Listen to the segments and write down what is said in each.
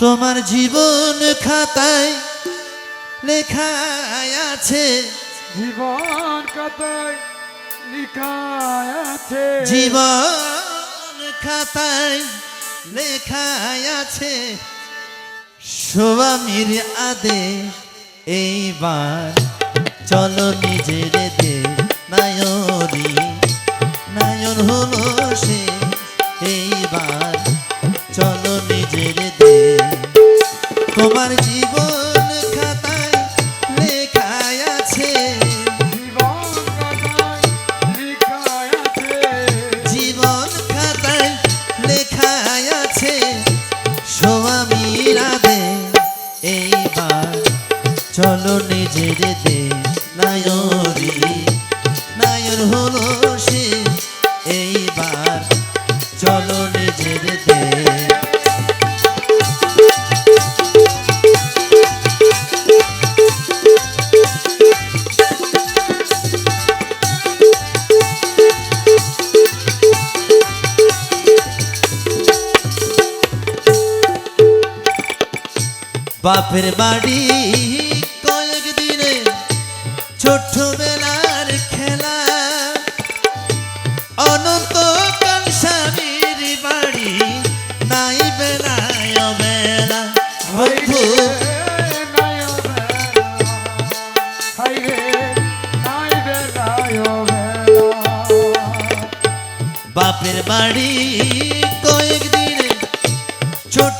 তোমার জীবন খাতায় লেখা আছে। জীবন খাতায় লিখা আছে। জীবন খাতায় লেখা আছে। স্বামীর আদেশ এইবার চলো নিজের দে নায়রি নায়র হলো সে এইবার চলো নিজের তোমার জীবন খাতায় আছে। জীবন খাতায় আছে। চলো নিজের দে। নায়রি, নায়র হলো সে, এইবার চলো নিজের বাপের বাড়ি কয়েক দিনে ছোট্ট বেলার খেলা। অনন্ত স্বামীর বাড়ি নাই বেলায় বেলা বন্ধু। বাপের বাড়ি কয়েক দিনে ছোট্ট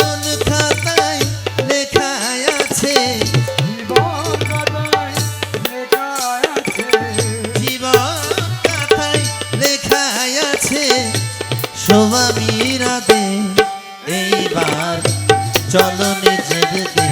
স্বামীরা দে এইবার চলো নিজের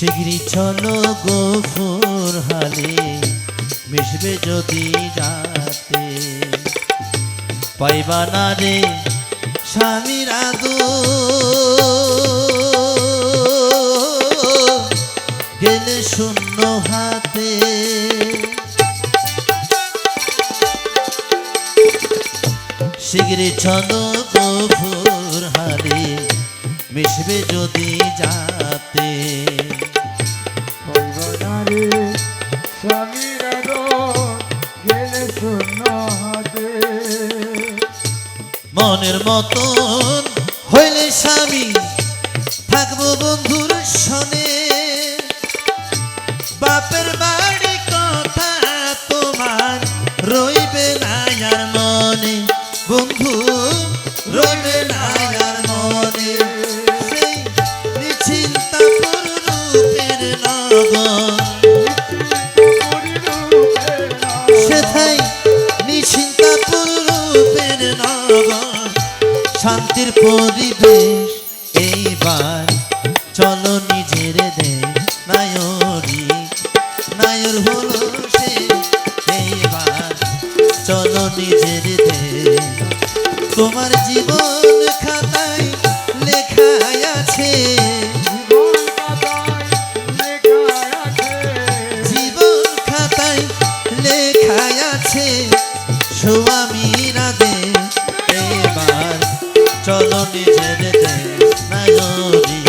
শিগরি চলো গোফুর হালে মিশবে যদি রাতে। পাইবা না রে স্বামীর আদো গেলে শূন্য হাতে। শিগরি চলো গোফুর হালে মিশবে যদি যাতে মনের মতন হইলে স্বামী থাকব বন্ধুর সনে। শান্তির পরিবেশ, এইবার চলো নিজের দে নায়রি, নায়র হলো সে, এইবার চলো নিজের দে তোমার জীবন চলো নিজের দে